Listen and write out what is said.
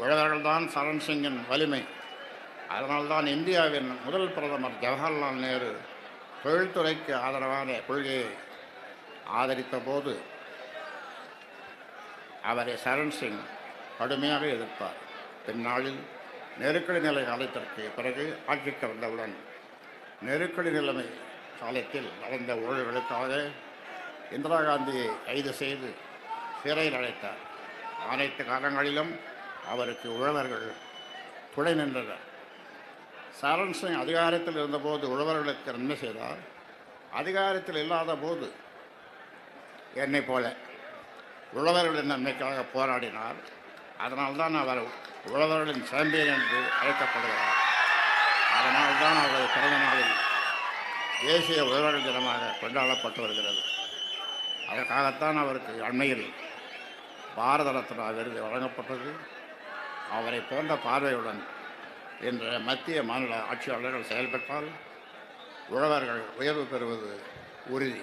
உழவர்கள்தான் சரண் சிங்கின் வலிமை. அதனால்தான் இந்தியாவின் முதல் பிரதமர் ஜவஹர்லால் நேரு தொழில்துறைக்கு ஆதரவான கொள்கையை ஆதரித்த போது அவரை சரண் சிங் கடுமையாக எதிர்ப்பார் பின்னாளில் நெருக்கடி நிலை காலத்திற்கு பிறகு ஆட்சிக்கு வந்தவுடன் நெருக்கடி நிலைமை காலத்தில் நடந்த ஊழல்களுக்காக இந்திரா காந்தியை கைது செய்து சிறையில் அடைத்தார். அனைத்து காலங்களிலும் அவருக்கு உழவர்கள் துணை நின்றனர். சரண் சிங் அதிகாரத்தில் இருந்தபோது உழவர்களுக்கு நன்மை செய்தார். அதிகாரத்தில் இல்லாத போது என்னை போல உழவர்களின் நன்மைக்காக போராடினார். அதனால்தான் அவர் உழவர்களின் சாம்பியன் என்று அழைக்கப்படுகிறார். அதனால்தான் அவரது பிறந்த நாளில் தேசிய உழவர்கள் தினமாக கொண்டாடப்பட்டு வருகிறது. அதற்காகத்தான் அவருக்கு அண்மையில் பாரத ரத்னா விருது வழங்கப்பட்டது. அவரை போன்ற பார்வையுடன் இன்று மத்திய மாநில ஆட்சியாளர்கள் செயல்பட்டால் உழவர்கள் உயர்வு பெறுவது உறுதி.